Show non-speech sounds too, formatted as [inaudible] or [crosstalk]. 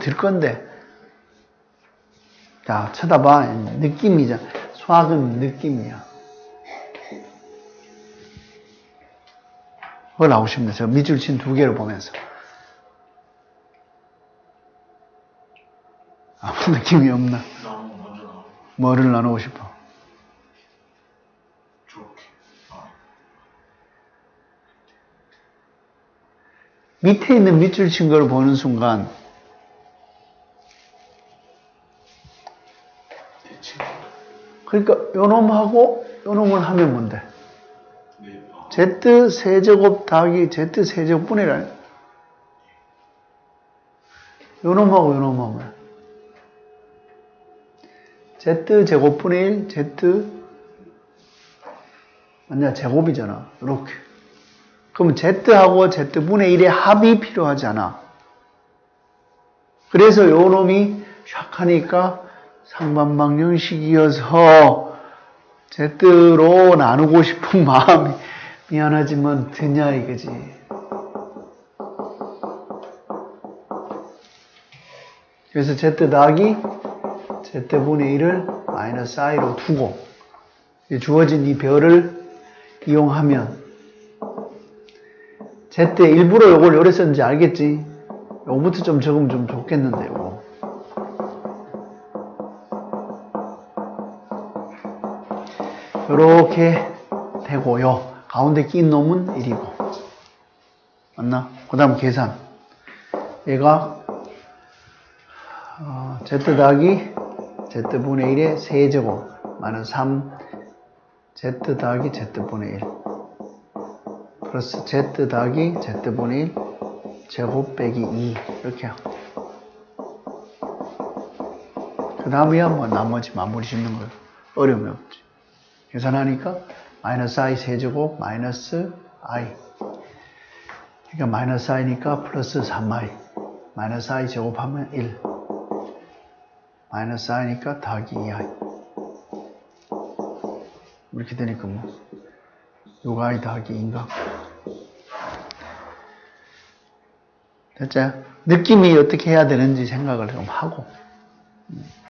들 건데. 자, 쳐다봐. 느낌이죠. 수학은 느낌이야. 나오시면 돼요. 저 밑줄 친 두 개를 보면서. 아무 [laughs] 느낌이 없나? 뭐를 나누고 싶어? 밑에 있는 밑줄 친 걸 보는 순간 그러니까 요놈하고 요놈을 하면 뭔데? 네. 아, Z 세제곱 더하기 Z 세제곱분의 1 아니야? 요놈하고 요놈하면 Z 제곱분의 1 Z 아니야 제곱이잖아. 이렇게. 그러면 Z하고 Z분의 1의 합이 필요하잖아. 그래서 요놈이 샥 하니까 상반방정식이어서 Z로 나누고 싶은 [laughs] 마음이 미안하지만 드냐 이거지. 그래서 Z 더하기 Z분의 1을 마이너스 I로 두고 이 주어진 이 별을 이용하면 Z 일부러 요걸 요래 썼는지 알겠지? 요거부터 좀 적으면 좀 좋겠는데 요 거. 요렇게 되고요. 가운데 낀 놈은 1이고. 맞나? 그 다음 계산. 얘가, 어, z 더하기 z분의 1의 세제곱, 마이너스 3, z 더하기 z분의 1. 플러스 z 더하기 z분의 1, 제곱 빼기 2. 이렇게 하고. 그 다음이야 뭐 나머지 마무리 짓는 거 어려움이 없지. 계산하니까 마이너스 i 세제곱 마이너스 i. 그러니까 마이너스 i니까 플러스 3i 마이너스 i 제곱하면 1 마이너스 i니까 더하기 2i 이렇게 되니까 뭐 6i 더하기 2인가? 됐죠? 느낌이 어떻게 해야 되는지 생각을 좀 하고